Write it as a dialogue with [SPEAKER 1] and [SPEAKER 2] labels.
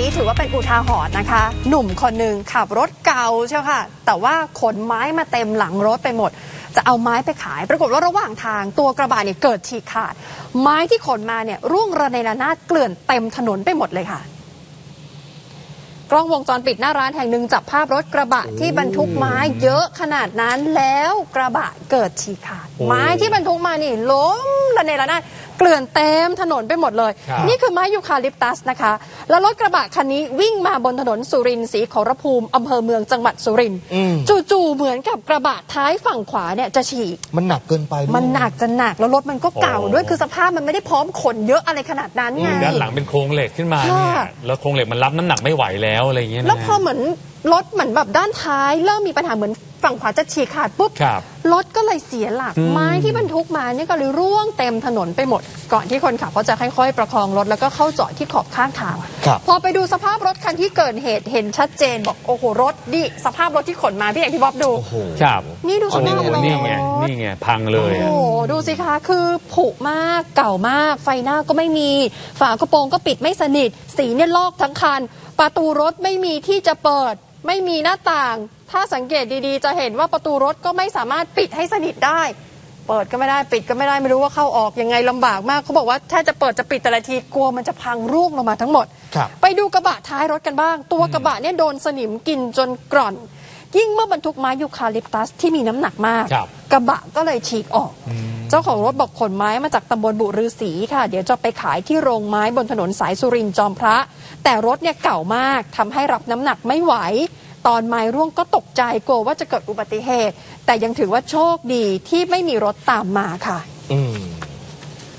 [SPEAKER 1] นี้ถือว่าเป็นอุทาหรณ์นะคะ หนุ่มคนหนึ่งขับรถเก่าเชียวค่ะ แต่ว่าขนไม้มาเต็มหลังรถไปหมด จะเอาไม้ไปขาย ปรากฏว่าระหว่างทางตัวกระบะเนี่ยเกิดฉีกขาด ไม้ที่ขนมาเนี่ยร่วงระเนระนาดเกลื่อนเต็มถนนไปหมดเลยค่ะ กล้องวงจรปิดหน้าร้านแห่งหนึ่งจับภาพรถกระบะที่บรรทุกไม้เยอะขนาดนั้นแล้วกระบะเกิดฉีกขาด
[SPEAKER 2] โอ้
[SPEAKER 1] ไม้ที่บรรทุกมานี่ล้มระเนระนาด เกลื่อนเต็มถนนไปหมดเลย
[SPEAKER 2] ครับ
[SPEAKER 1] นี่คือไม้ยูคาลิปตัสนะคะ แล้วรถกระบะคันนี้วิ่งมาบนถนนสุรินทร์ศรีขอรภูมิอำเภอเมืองจังหวัดสุรินทร์
[SPEAKER 3] อืม
[SPEAKER 1] จู่ๆเหมือนกับกระบะท้ายฝั่งขวาเนี่ยจะฉีก
[SPEAKER 3] มันหนักเกินไปด้วย
[SPEAKER 1] มันหนักจะหนักแล้วรถมันก็เก่า
[SPEAKER 2] โอ้
[SPEAKER 1] ด้วยคือสภาพมันไม่ได้พร้อมขนเยอะอะไรขนาดนั้นไง
[SPEAKER 2] ด้านหลังเป็นโครงเหล็กขึ้นมาเนี่ย
[SPEAKER 1] ค่ะ
[SPEAKER 2] แล้วโครงเหล็กมันรับน้ำหนักไม่ไหวแล้วอะไรอย่างเงี้ยนะ
[SPEAKER 1] แล้วพอเหมือนรถเหมือนแบบด้านท้าย เริ่มมีปัญหาเหมือนฝั่งขวาจะฉีกขาดปุ๊บ
[SPEAKER 2] ครับ
[SPEAKER 1] รถก็เลยเสียหลัก
[SPEAKER 2] อืม
[SPEAKER 1] ไม้ที่บรรทุกมาเนี่ยก็เลยร่วงเต็มถนนไปหมด ก่อนที่คนขับเขาจะค่อยๆประคองรถแล้วก็เข้าจอดที่ขอบข้างทาง
[SPEAKER 3] ครับ
[SPEAKER 1] พอไปดูสภาพรถคันที่เกิดเหตุเห็นชัดเจนบอกโอ้โหรถดิสภาพรถที่ขนมาพี่เอกพี่บ๊อบดู
[SPEAKER 3] โอ้โห
[SPEAKER 2] ครับ
[SPEAKER 1] นี่ดูส
[SPEAKER 2] โอ้
[SPEAKER 1] ภาพรถ
[SPEAKER 2] นี่ไงนี่ไงพังเลย
[SPEAKER 1] โอ้
[SPEAKER 2] อะ
[SPEAKER 1] โหดูสิคะคือผุมากเก่ามาก ไฟหน้าก็ไม่มี ฝากระโปรงก็ปิดไม่สนิท สีเนี่ยลอกทั้งคัน ประตูรถไม่มีที่จะเปิด ไม่มีหน้าต่าง ถ้าสังเกตดีๆ จะเห็นว่าประตูรถก็ไม่สามารถปิดให้สนิทได้ เปิดก็ไม่ได้ปิดก็ไม่ได้ไม่รู้ว่าเข้าออกยังไงลำบากมากเขาบอกว่าถ้าจะเปิดจะปิดแต่ละทีกลัวมันจะพังร่วงลงมาทั้งหมด ไปดูกระบะท้ายรถกันบ้าง ตัวกระบะเนี่ยโดนสนิมกินจนกร่อน ยิ่งเมื่อบรรทุกไม้ยูคาลิปตัสที่มีน้ำหนักมาก กระบะก็เลยฉีกออก เจ้าของรถบอกขนไม้มาจากตำบลบุรือศรีค่ะ เดี๋ยวจะไปขายที่โรงไม้บนถนนสายสุรินทร์จอมพระ แต่รถเนี่ยเก่ามากทำให้รับน้ำหนักไม่ไหว ตอนไม้ร่วงก็ตกใจกลัวว่าจะเกิดอุบัติเหตุ แต่ยังถือว่าโชคดีที่ไม่มีรถตามมาค่ะ
[SPEAKER 3] อืม